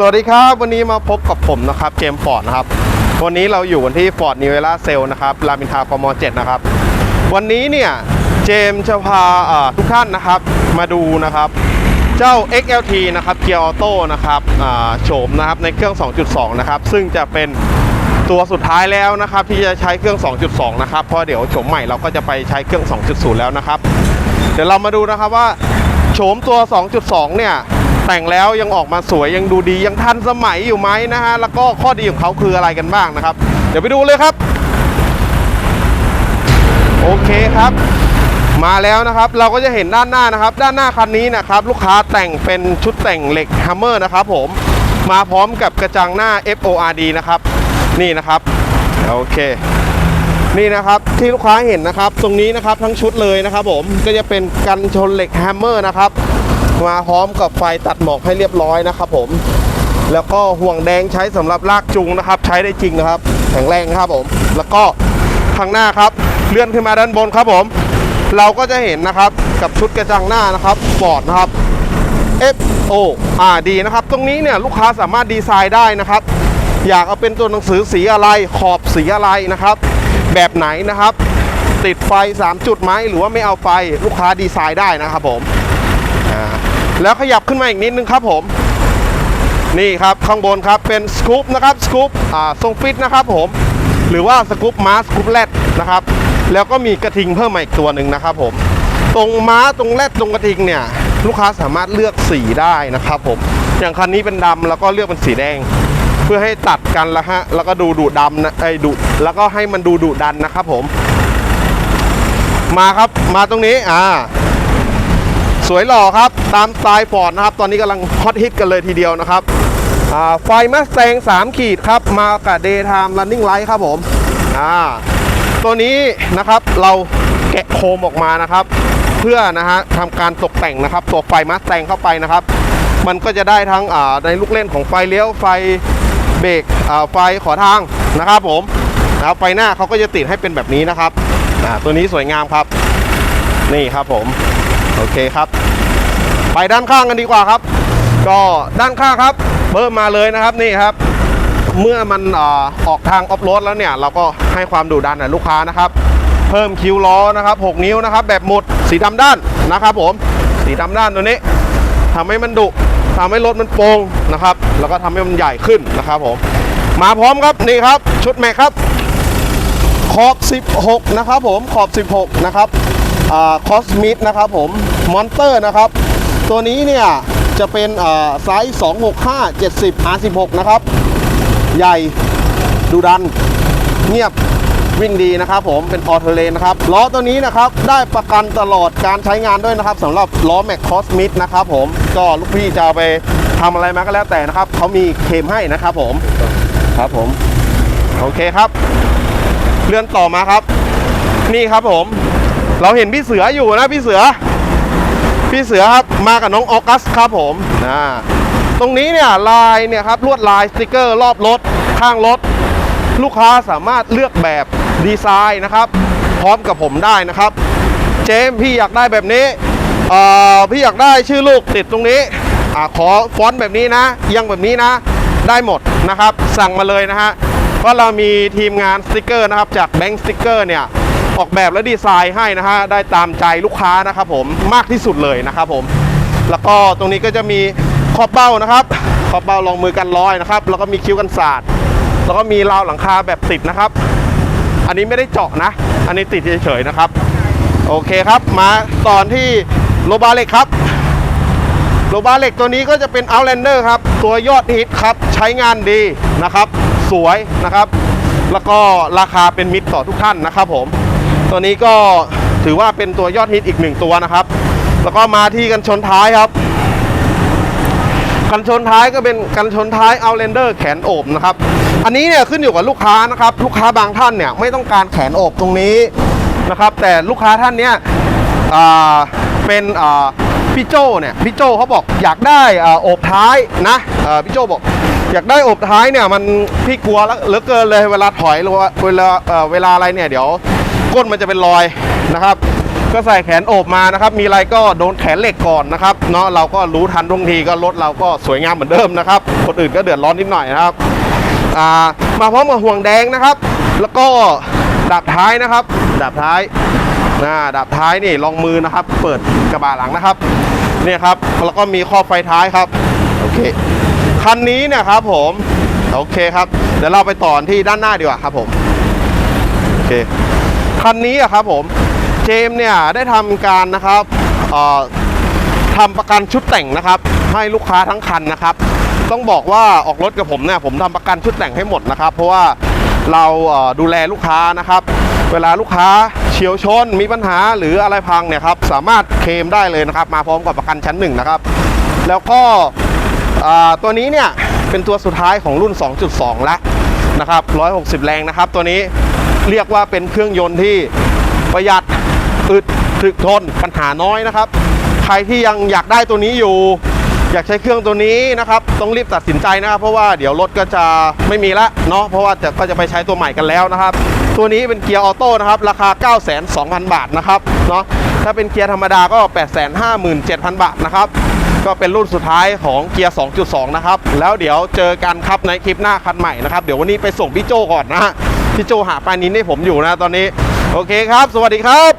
สวัสดีครับ วันนี้มาพบกับผมนะครับเจมฟอร์ดนะครับ วันนี้เราอยู่กันที่ Ford New Era Sale นะครับรามอินทรากม7นะครับ วันนี้เนี่ยเจมจะพาทุกท่านนะครับมาดูนะครับเจ้า XLT นะครับเกียร์ออโต้นะครับโฉมนะครับในเครื่อง 2.2 นะครับ ซึ่งจะเป็นตัวสุดท้ายแล้วนะครับ ที่จะใช้เครื่อง 2.2 นะครับเพราะเดี๋ยวโฉมใหม่เราก็จะไปใช้เครื่อง 2.0 แล้วนะครับ เดี๋ยวเรามาดูนะครับว่าโฉมตัว 2.2 เนี่ย แต่งแล้วยังออกมาสวยยังดูดียังทันสมัยอยู่ไหมนะฮะแล้วก็ข้อดีของเขาคืออะไรกันบ้างนะครับ เดี๋ยวไปดูเลยครับ โอเคครับ มาแล้วนะครับเราก็จะเห็นด้านหน้านะครับ ด้านหน้าคันนี้นะครับลูกค้าแต่งเป็นชุดแต่งเหล็กฮัมเมอร์นะครับผมมาพร้อมกับกระจังหน้า FORD นะครับนี่นะครับโอเคนี่นะครับที่ลูกค้าเห็นนะครับ ตรงนี้นะครับทั้งชุดเลยนะครับผมก็จะเป็นกันชนเหล็กแฮมเมอร์นะครับ มาพร้อมกับไฟตัดหมอกให้เรียบร้อยนะครับผม แล้วก็ห่วงแดงใช้สำหรับลากจูงนะครับ ใช้ได้จริงนะครับ แข็งแรงครับผม แล้วก็ข้างหน้าครับ เลื่อนขึ้นมาด้านบนครับผม เราก็จะเห็นนะครับกับชุดกระจังหน้านะครับฟอร์ดนะครับ F O R D นะครับ ตรงนี้เนี่ยลูกค้าสามารถดีไซน์ได้นะครับ อยากเอาเป็นตัวหนังสือสีอะไรขอบสีอะไรนะครับ แบบไหนนะครับ ติดไฟ 3 จุดไหมหรือว่าไม่เอาไฟลูกค้าดีไซน์ได้นะครับผม แล้วขยับขึ้นมาอีกนิดนึงครับผม นี่ครับข้างบนครับเป็นสกู๊ปนะครับสกู๊ปอ่าทรงฟิตนะครับผมหรือว่าสกู๊ปม้าสกู๊ปแรดนะครับแล้วก็มีกระทิงเพิ่มมาอีกตัวหนึ่งนะครับผมตรงม้าตรงแรดตรงกระทิงเนี่ยลูกค้าสามารถเลือกสีได้นะครับผมอย่างคันนี้เป็นดำแล้วก็เลือกเป็นสีแดง เพื่อให้ตัดกันล้วฮะแล้วก็ดูดุดำนะไอ้ดุแล้วก็ให้มันดูดุดันนะครับผม มาครับมาตรงนี้อ่า สวยหล่อครับ ตามสไตล์ฟอร์ดนะครับ ตอนนี้กำลังฮอตฮิตกันเลยทีเดียวนะครับไฟมาสแตง3 ขีดครับ มากับ Daytime Running Light ครับผมตัวนี้นะครับเราแกะโคมออกมานะครับ เพื่อนะฮะทำการตกแต่งนะครับ ตัวไฟมาสแตงเข้าไปนะครับ มันก็จะได้ทั้งในลูกเล่นของไฟเลี้ยวไฟเบรกไฟขอทางนะครับผมนะครับไฟหน้าเขาก็จะติดให้เป็นแบบนี้นะครับตัวนี้สวยงามครับ นี่ครับผม โอเคครับ ไปด้านข้างกันดีกว่าครับ ก็ด้านข้างครับเพิ่มมาเลยนะครับนี่ครับ เมื่อมันออออกทางออฟโรดแล้วเนี่ย เราก็ให้ความดุดันกับลูกค้านะครับ เพิ่มคิวล้อนะครับ 6 นิ้วนะครับ แบบหมดสีดำด้านนะครับ ผมสีดำด้านตัวนี้ทำให้มันดุทำให้รถมันโปร่งนะครับ แล้วก็ทำให้มันใหญ่ขึ้นนะครับผมมาพร้อมครับนี่ครับ ชุดแม็กครับ ขอบ 16 นะครับผมขอบ 16 นะครับอคอสมิดนะครับผม มอนเตอร์นะครับ ตัวนี้เนี่ยจะเป็นอ่าไซส์265 70 R16 นะครับ ใหญ่ดูดัน เงียบวิ่งดีนะครับผมเป็นออเทเลนนะครับล้อตัวนี้นะครับได้ประกันตลอดการใช้งานด้วยนะครับสำหรับล้อแม็กคอสมิดนะครับผมก็ลูกพี่จะไปทำอะไรมาก็แล้วแต่นะครับเขามีเคมให้นะครับผมครับผม โอเคครับ เลื่อนต่อมาครับ นี่ครับผม เราเห็นพี่เสืออยู่นะพี่เสือ พี่เสือครับมากับน้องออกัสครับผมอ่าตรงนี้เนี่ยลายเนี่ยครับลวดลายสติกเกอร์รอบรถข้างรถ ลูกค้าสามารถเลือกแบบดีไซน์นะครับ พร้อมกับผมได้นะครับ เจมพี่อยากได้แบบนี้เออพี่อยากได้ชื่อลูกติดตรงนี้อขอฟอนต์แบบนี้นะ ยังแบบนี้นะ ได้หมดนะครับ สั่งมาเลยนะฮะเพราะเรามีทีมงานสติกเกอร์นะครับจากแบงค์สติกเกอร์เนี่ย ออกแบบและดีไซน์ให้นะฮะได้ตามใจลูกค้านะครับผมมากที่สุดเลยนะครับผม แล้วก็ตรงนี้ก็จะมีขอบเบ้านะครับขอบเบ้ารองมือกันร้อยนะครับ แล้วก็มีคิ้วกันศาสตร์แล้วก็มีราวหลังคาแบบติดนะครับ อันนี้ไม่ได้เจาะนะ อันนี้ติดเฉยๆนะครับ โอเคครับมาตอนที่โลบาเล็กครับโลบาเล็กตัวนี้ก็จะเป็น Outlander ครับ ตัวยอดฮิตครับ ใช้งานดีนะครับ สวยนะครับ แล้วก็ราคาเป็นมิตรต่อทุกท่านนะครับผม ตัวนี้ก็ถือว่าเป็นตัวยอดฮิตอีกหนึ่งตัวนะครับ แล้วก็มาที่กันชนท้ายครับ กันชนท้ายก็เป็นกันชนท้าย Outlander แขนโอบนะครับ อันนี้เนี่ยขึ้นอยู่กับลูกค้านะครับ ลูกค้าบางท่านเนี่ยไม่ต้องการแขนโอบตรงนี้นะครับ แต่ลูกค้าท่านเนี้ยเป็นพี่โจเนี่ยพี่โจเขาบอกอยากได้อโอบท้ายนะพี่โจบอกอยากได้อบท้ายเนี่ยมันพี่กลัวแล้วเหลือเกินเลยเวลาถอยหรือว่าเวลาเวลาอะไรเนี่ยเดี๋ยว ก้นมันจะเป็นรอยนะครับ ก็ใส่แขนโอบมานะครับ มีอะไรก็โดนแขนเหล็กก่อนนะครับเนาะเราก็รู้ทันทุกทีก็รถเราก็สวยงามเหมือนเดิมนะครับคนอื่นก็เดือดร้อนนิดหน่อยนะครับามาพร้อมกับห่วงแดงนะครับ แล้วก็ดับท้ายนะครับดับท้ายนะดับท้ายนี่ลองมือนะครับ เปิดกระบะหลังนะครับเนี่ยครับแล้วก็มีข้อบไฟท้ายครับโอเคคันนี้เนี่ยครับผมโอเคครับ เดี๋ยวเราไปต่อที่ด้านหน้าดีกว่าครับผมโอเค คันนี้อะครับผมเจมเนี่ยได้ทำการนะครับทำประกันชุดแต่งนะครับ ให้ลูกค้าทั้งคันนะครับ ต้องบอกว่าออกรถกับผมเนี่ยผมทำประกันชุดแต่งให้หมดนะครับ เพราะว่าเราดูแลลูกค้านะครับ เวลาลูกค้าเฉียวชนมีปัญหาหรืออะไรพังเนี่ยครับสามารถเคลมได้เลยนะครับ มาพร้อมกับประกันชั้นหนึ่งนะครับ แล้วก็ตัวนี้เนี่ยเป็นตัวสุดท้ายของรุ่น 2.2 แล้วนะครับ 160 แรงนะครับตัวนี้ เรียกว่าเป็นเครื่องยนต์ที่ประหยัดอึดถึกทนปัญหาน้อยนะครับ ใครที่ยังอยากได้ตัวนี้อยู่ อยากใช้เครื่องตัวนี้นะครับ ต้องรีบตัดสินใจนะครับ เพราะว่าเดี๋ยวรถก็จะไม่มีละเนาะเพราะว่าจะก็จะไปใช้ตัวใหม่กันแล้วนะครับ ตัวนี้เป็นเกียร์ออโต้นะครับ ราคา 9 2 0 0 0 บาทนะครับเนาะถ้าเป็นเกียร์ธรรมดาก็ 857,000 บาทนะครับ ก็เป็นรุ่นสุดท้ายของเกียร์ 2.2 นะครับ แล้วเดี๋ยวเจอกันครับในคลิปหน้าคันใหม่นะครับ เดี๋ยววันนี้ไปส่งพี่โจก่อนนะฮะ พี่โจหาปลานินให้ผมอยู่นะตอนนี้ โอเคครับ สวัสดีครับ